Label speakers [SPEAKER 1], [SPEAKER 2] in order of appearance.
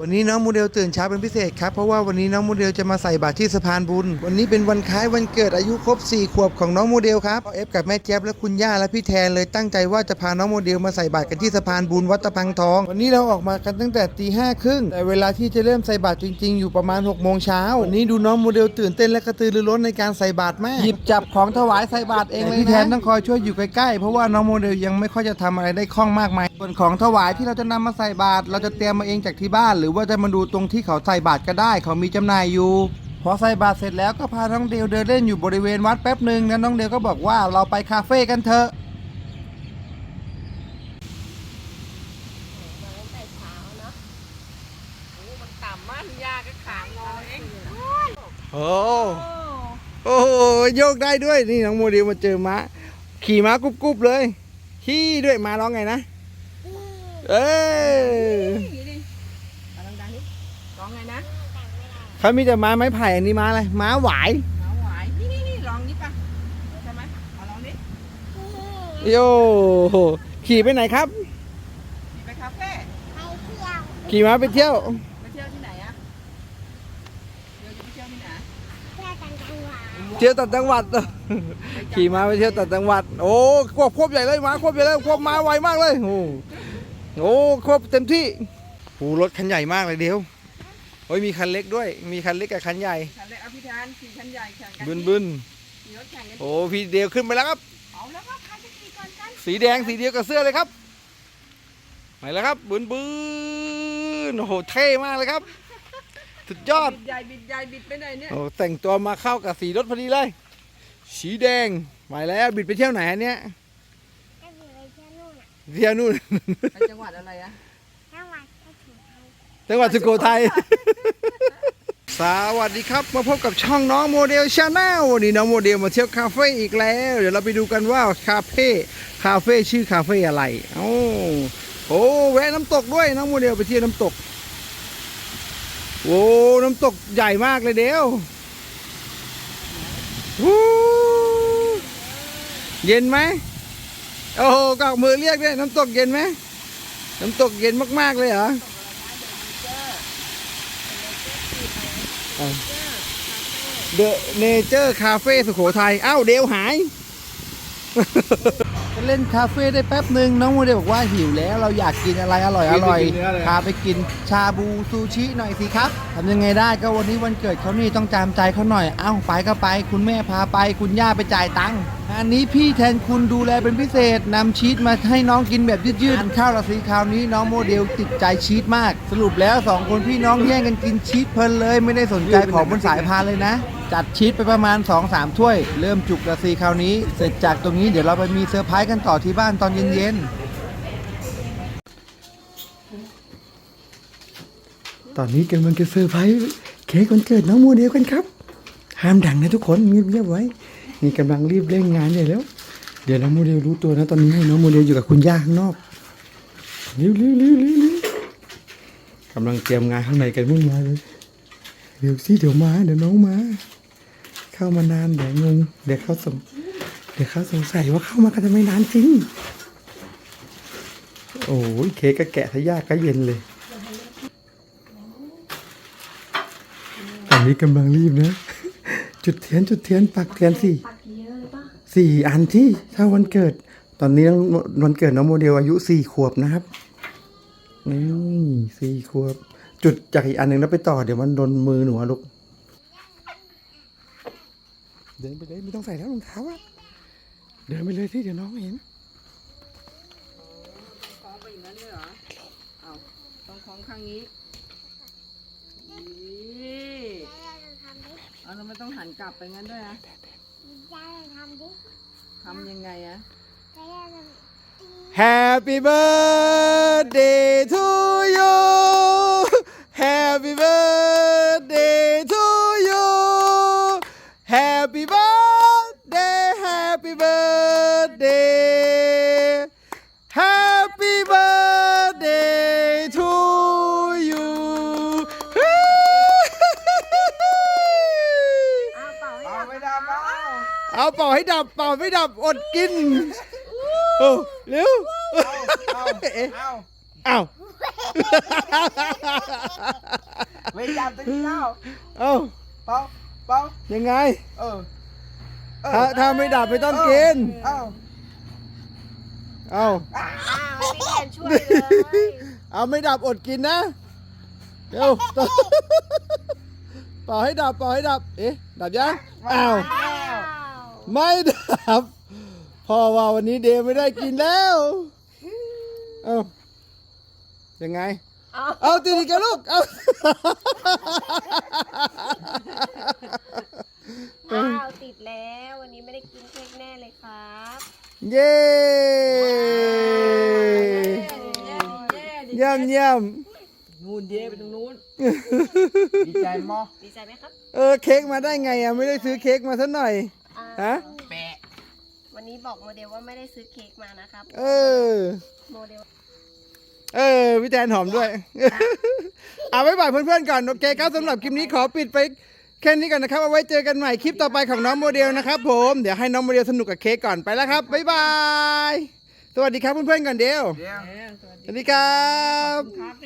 [SPEAKER 1] วันนี้น้องโมเดลตื่นเช้าเป็นพิเศษครับ เพราะว่าวันนี้น้องโมเดลจะมาใส่บาตรที่สะพานบุญ วันนี้เป็นวันคล้ายวันเกิดอายุครบ 4 ขวบของน้องโมเดลครับเอฟกับแม่เจี๊ยบและคุณย่าและพี่แทนเลยตั้งใจว่าจะพาน้องโมเดลมาใส่บาตรกันที่สะพานบุญวัดตะพังทอง วันนี้เราออกมากันตั้งแต่ตีห้าครึ่งแต่เวลาที่จะเริ่มใส่บาตรจริงๆ อยู่ประมาณ6กโมงเช้าวันนี้ดูน้องโมเดลตื่นเต้นและกระตือรือร้นในการใส่บาตรมากหยิบจับของถวายใส่บาตรเองเลยพี่แทนต้องคอยช่วยอยู่ใกล้ๆเพราะว่าน้องโมเดลยังไม่ค่อยจะทำอะไรได้คล่องมากมายส่วนของถวายที่เราจะนำมาใส่บาตรเราจะเตรียมมาเองจากที่บ้านหรืรือว่าจะมาดูตรงที่เขาใส่บาตรก็ได้ เขามีจำหน่ายอยู่ พอใส่บาตรเสร็จแล้วก็พาน้องเดลเดินเล่นอยู่บริเวณวัดแป๊บหนึ่งแล้วน้องเดลก็บอกว่าเราไปคาเฟ่กันเถอะ
[SPEAKER 2] โอ้
[SPEAKER 1] โอ้โอ้โหโยกได้ด้วยนี่น้องโมเดลมาเจอม้าขี่ม้ากรุบๆเลยขี่ด้วยม้าร้องไงนะ เอ้ย
[SPEAKER 2] นี่ดิมาดังๆนี่ร้ องไงนะ
[SPEAKER 1] เขามีแต่ม้าไม้ไผ่อันนี้ม้าอะไรม้าหวาย
[SPEAKER 2] หมาหวายนี่นี่นี่ร้องนี่ปะใช่ไหมเอาร้องดิ
[SPEAKER 1] โยขี่ไปไหนครับ
[SPEAKER 2] ขี่ไปคาเฟ่
[SPEAKER 1] ขี่ม้าไปเที่ยว
[SPEAKER 2] ไปเที่ยวที่ไหนอะเดี๋ยวจะไปเที่ยวที่ไหน
[SPEAKER 1] เที่ยวต่างจังหวัด ขี่ม้าไปเที่ยวต่างจังหวัด โอ้ควบควบใหญ่เลยม้าควบใหญ่เลยควบม้าไวมากเลย โอ้โอ้ควบเต็มที่โอ้รถคันใหญ่มากเลยเดียว โอ้ยมีคันเล็กด้วย มีคันเล็กกับคันใหญ่
[SPEAKER 2] คันเล็กเอาพี่แทนขี่คันใหญ่แข่งกัน
[SPEAKER 1] บึนบึน
[SPEAKER 2] ขี่รถแข่งกัน
[SPEAKER 1] โอ้พี่เดียวขึ้นไปแล้วครับ
[SPEAKER 2] เอาแล้วครับใครจะขี่ก่อนกัน
[SPEAKER 1] สีแดงสีเดียวกับเสื้อเลยครับไปแล้วครับบึนบึนโอ้โหเท่มากเลยครับ สุดยอด
[SPEAKER 2] บิดใหญ่บิดใหญ่บิดไปไหนเนี่ย
[SPEAKER 1] โอ้แต่งตัวมาเข้ากับสีรถพอดีเลย สีแดงไปแล้วบิดไปเที่ยวไหนอันเนี้ยเที่ยวนู่น
[SPEAKER 2] ไปจังหวัดอะไรอะ
[SPEAKER 1] จังหวัดสุโขทัย สวัสดีครับ มาพบกับช่องน้องโมเดลชาแนลวันนี้น้องโมเดลมาเที่ยวคาเฟ่อีกแล้ว เดี๋ยวเราไปดูกันว่าคาเฟ่คาเฟ่ชื่อคาเฟ่อะไรโอ้โอ้แวะน้ำตกด้วยน้องโมเดลไปเที่ยวน้ำตกโอ้น้ำตกใหญ่มากเลยเดียวเย็นไหมโอ้โหกอกมือเรียกด้วยน้ำตกเย็นไหมน้ำตกเย็นมากๆเลยเหรอ เดอะเนเจอร์คาเฟ่สุโขทัยอ้าวเดวหาย เล่นคาเฟ่ได้แป๊บหนึ่งน้องโมเดลบอกว่าหิวแล้วเราอยากกินอะไรอร่อยอร่อยพาไปกินชาบูซูชิหน่อยสิครับทำยังไงได้ก็วันนี้วันเกิดเขานี่ต้องจามใจเขาหน่อยเอ้าไปก็ไป คุณแม่พาไป คุณย่าไปจ่ายตังค์งานนี้พี่แทนคุณดูแลเป็นพิเศษนำชีสมาให้น้องกินแบบยืดๆทานข้าวละสิคราวนี้น้องโมเดลติดใจชีสมาก สรุปแล้วสองคนพี่น้องแย่งกันกินชีสเพลินเลย ไม่ได้สนใจของบนสายพานเลยนะ จัดชีสไปประมาณ 2-3 ถ้วย เริ่มจุกละสีคราวนี้ เสร็จจากตรงนี้เดี๋ยวเราไปมีเซอร์ไพรส์กันต่อที่บ้านตอนเย็นๆ ตอนนี้กำลังจะเซอร์ไพรส์เค้กวันเกิดน้องโมเดลกันครับ ห้ามดังนะทุกคนเงียบๆไว้ นี่กำลังรีบเร่งงานใหญ่แล้ว เดี๋ยวน้องโมเดลรู้ตัวนะตอนนี้ให้น้องโมเดลอยู่กับคุณย่าข้างนอกเร็วๆๆๆๆกำลังเตรียมงานข้างในกันมุ่งมาเลยเดี๋ยวสิเดี๋ยวมาเดี๋ยวน้องมา เข้ามานานเดี๋ยวงงเดี๋ยวเขาสงเดี๋ยวเขาสงสัยว่าเข้ามากันทำไมนานจริง โอ้ยเค้กก็แกะทะยากก็เย็นเลยตอนนี้กำลังรีบนะ จุดเทียนจุดเทียนปักเทียนสี่สี่อันที่ถ้าวันเกิด ตอนนี้วันเกิดน้องโมเดลอายุสี่ขวบนะครับนี่สี่ขวบ จุดจากอีกอันหนึ่งแล้วไปต่อเดี๋ยวมันโดนมือหนูลูก เดินไปเลยไม่ต้องใส่แล้วรองเท้าอะเดินไปเลยที่เดี๋ยวน้องเห็น
[SPEAKER 2] คล้องไปอย่างนั้นเลยเหรอเอาต้องคล้องข้างนี้นี่เอาเราไม่ต้องหันกลับไปงั้นด้วยนะทำยังไงอะ
[SPEAKER 1] Happy birthday to Happy birthday Happy birthday to you เอาไม่ดับเอาเอาเป่าให้ดับเป่าไม่ดับอดกินเร็ว
[SPEAKER 3] เอา
[SPEAKER 1] เอ๊ะ
[SPEAKER 3] เอา
[SPEAKER 1] อ้า
[SPEAKER 3] ไม่ดับตะกี้เอา
[SPEAKER 1] เอ้า
[SPEAKER 3] เป่าเป่า
[SPEAKER 1] ยังไง
[SPEAKER 3] เออ
[SPEAKER 1] ถ้าถ้าไม่ดับไม่ต้องกิน
[SPEAKER 3] เอา
[SPEAKER 1] เอา
[SPEAKER 2] อ้าวให้พี่แอนช่วยเลย
[SPEAKER 1] เอาไม่ดับอดกินนะเร็วเป่าให้ดับเป่าให้ดับ เอ๊ะ ดับยังอ้าว
[SPEAKER 2] อ้าว
[SPEAKER 1] ไม่ดับ พ่อว่าวันนี้เดย์ไม่ได้กินแล้ว เอ้า ยังไง
[SPEAKER 2] เอา
[SPEAKER 1] เอาตีดีกันลูก เอา
[SPEAKER 2] อ้าวติดแล้ววันนี้ไม่ได้กินเค้กแน่เลยครับ
[SPEAKER 1] เย้เยี่ยมเยี่ยม
[SPEAKER 3] นู่นเย่ไปตรงนู้นดีใจมอ
[SPEAKER 2] ดีใจไหมครับ
[SPEAKER 1] เออเค้กมาได้ไงอะไม่ได้ซื้อเค้กมาสักหน่อย
[SPEAKER 2] อ้าว
[SPEAKER 1] ฮะ
[SPEAKER 3] แปะ
[SPEAKER 2] วันนี้บอกโมเดลว่าไม่ได้ซื้อเค้กมานะครับ
[SPEAKER 1] เออ
[SPEAKER 2] โมเดล
[SPEAKER 1] เออพี่แทนหอมด้วย เอาไว้บ่ายเพื่อนๆก่อน โอเคครับสำหรับคลิปนี้ขอปิดไป แค่นี้ก่อนนะครับเอาไว้เจอกันใหม่คลิปต่อไปของน้องโมเดลนะครับผมเดี๋ยวให้น้องโมเดลสนุกกับเค้กก่อนไปแล้วครับบ๊ายบายสวัสดีครับเพื่อนๆก่อนเดียว
[SPEAKER 3] เดี๋ยว
[SPEAKER 1] สวัสดีครับ
[SPEAKER 2] ครับ